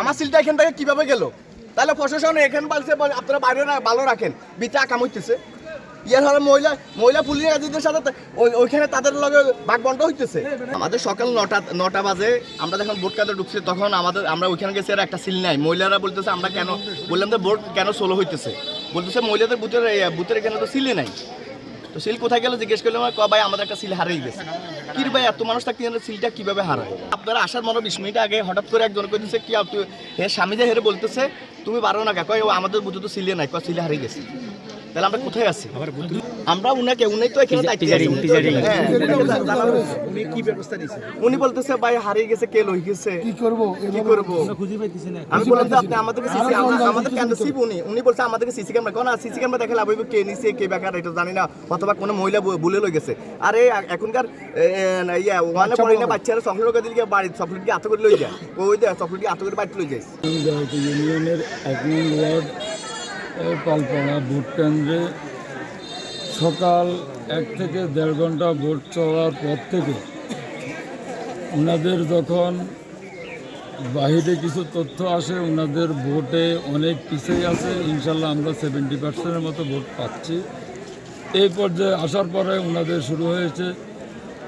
আমার সিলটা এখান থেকে কীভাবে গেল? তাহলে প্রশাসন এখান বলছে আপনারা বাইরে ভালো রাখেন। ভিতরে আকাম হইতেছে। ইয়ার হলে মহিলা মহিলা পুলিশ সাথে ওইখানে তাদের লগে বাঘ বন্ট হইতেছে। আমাদের সকাল নটা নটা বাজে, আমরা যখন ভোট কাটে ঢুকছি, তখন আমাদের আমরা ওইখানে গেছি আর একটা সিল নাই। মহিলারা বলতেছে, আমরা কেন বললাম যে ভোট কেন সোলো হইতেছে? বলতেছে, মহিলাদের বুথের বুথের এখানে তো সিলে নাই। তো সিল কোথায় গেল জিজ্ঞেস করলাম ক ভাই, আমাদের একটা সিল হারিয়ে গেছে। কি ভাই, এত মানুষ থাকতে সিলটা কীভাবে হারায়? আপনারা আসার মনে বিশ মিনিট আগে হঠাৎ করে একজন কইতেছে কি আপনি হে স্বামী যে হেরে বলতেছে, তুমি পারো না কয় আমাদের বুঝতে তো সিলে নাই। কয়, সিলে হারিয়ে গেছে। তাহলে আমরা কোথায় আছি? আমরা উনাকে উনি তো এখানে। হ্যাঁ, উনি কি উনি বলতেছে ভাই হারিয়ে গেছে কে লই গেছে? কি করব? কি করব? খুঁজে পাইতেছি না। আমি বললাম যে আপনি আমাদেরকে সিসি আমাদের কেন সিপ উনি। উনি বলছে আমাদেরকে সিসি ক্যামেরা কোন সিসি ক্যামেরা দেখে লাভ কে নিছে কে বেকার এটা জানি না। অথবা কোনো মহিলা বুলে লই গেছে। আরে এখনকার ইয়া ওয়ানে পড়ে না বাচ্চারা চকলেট করে দিলে বাড়ি চকলেট কি আত করে লই যায়? ওই দে চকলেট কি আত করে বাড়িতে লই যায় ইউনিয়নের এক নং ওয়ার্ড এ, পালপাড়া ভোট কেন্দ্রে সকাল এক থেকে দেড় ঘণ্টা ভোট চলার পর থেকে ওনাদের যখন বাহিরে কিছু তথ্য আসে ওনাদের ভোটে অনেক পিছিয়ে আছে। ইনশাল্লাহ আমরা সেভেন্টি পার্সেন্টের মতো ভোট পাচ্ছি। এই পর্যায়ে আসার পরে ওনাদের শুরু হয়েছে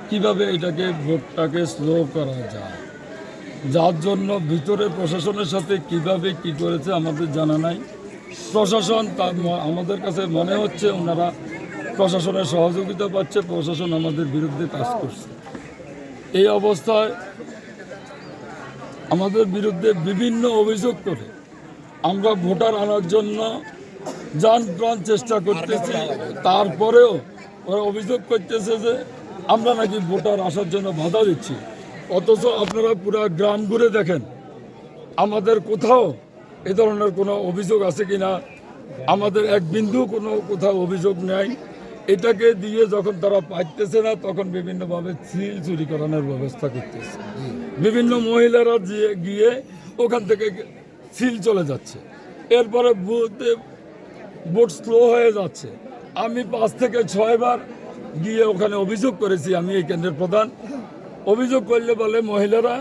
কীভাবে এটাকে ভোটটাকে স্লো করা যায়। যার জন্য ভিতরে প্রশাসনের সাথে কীভাবে কি করেছে আমাদের জানা নাই। প্রশাসন আমাদের কাছে মনে হচ্ছে ওনারা প্রশাসনের সহযোগিতা পাচ্ছে, প্রশাসন আমাদের বিরুদ্ধে কাজ করছে। এই অবস্থায় আমাদের বিরুদ্ধে বিভিন্ন অভিযোগ করে আমরা ভোটার আনার জন্য যান প্রাণ চেষ্টা করতেছি। তারপরেও ওরা অভিযোগ করতেছে যে আমরা নাকি ভোটার আসার জন্য বাধা দিচ্ছি। অথচ আপনারা পুরা গ্রাম ঘুরে দেখেন, আমাদের কোথাও এ ধরনের কোনো অভিযোগ আছে কিনা আমাদের এক বিন্দু কোনো কোথাও অভিযোগ নেই। এটাকে দিয়ে যখন তারা পাইতেছে না, তখন বিভিন্নভাবে সিল চুরি করানোর ব্যবস্থা করতেছে। বিভিন্ন মহিলারা গিয়ে গিয়ে ওখান থেকে সিল চলে যাচ্ছে। এরপরে বুথে বোট স্লো হয়ে যাচ্ছে। আমি পাঁচ থেকে ছয়বার গিয়ে ওখানে অভিযোগ করেছি, আমি এই কেন্দ্রের প্রধান। অভিযোগ করলে বলে, মহিলারা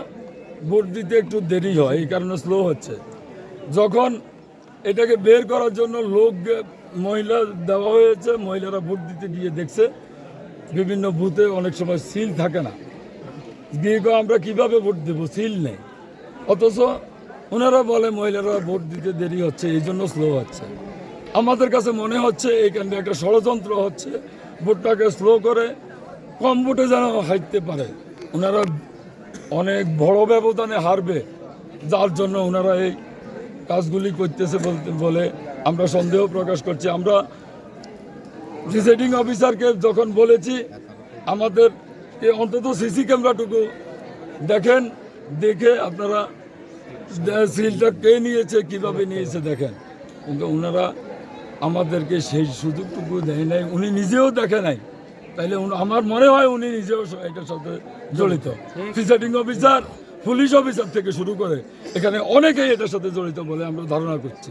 ভোট দিতে একটু দেরি হয়, এই কারণে স্লো হচ্ছে। যখন এটাকে বের করার জন্য লোক মহিলা দেওয়া হয়েছে, মহিলারা ভোট দিতে গিয়ে দেখছে, বিভিন্ন বুথে অনেক সময় সিল থাকে না। গিয়ে আমরা কীভাবে ভোট দেবো? সিল নেই। অথচ ওনারা বলে, মহিলারা ভোট দিতে দেরি হচ্ছে, এই জন্য স্লো হচ্ছে। আমাদের কাছে মনে হচ্ছে এইখানে একটা ষড়যন্ত্র হচ্ছে। ভোটটাকে স্লো করে কম ভোটে যেন হারতে পারে। ওনারা অনেক বড় ব্যবধানে হারবে, যার জন্য ওনারা এই কাজগুলি করতেছে বলতে বলে আমরা সন্দেহ প্রকাশ করছি। আমরা প্রিসাইডিং অফিসারকে যখন বলেছি আমাদের অন্তত সিসি ক্যামেরাটুকু দেখেন দেখে আপনারা সিলটা কে নিয়েছে কীভাবে নিয়েছে দেখেন। কিন্তু ওনারা আমাদেরকে সেই সুযোগটুকু দেয় নাই উনি নিজেও দেখে নাই। তাইলে আমার মনে হয় উনি নিজেও এটার সাথে জড়িত। প্রিসাইডিং অফিসার পুলিশ অফিসার থেকে শুরু করে এখানে অনেকেই এটার সাথে জড়িত বলে আমরা ধারণা করছি।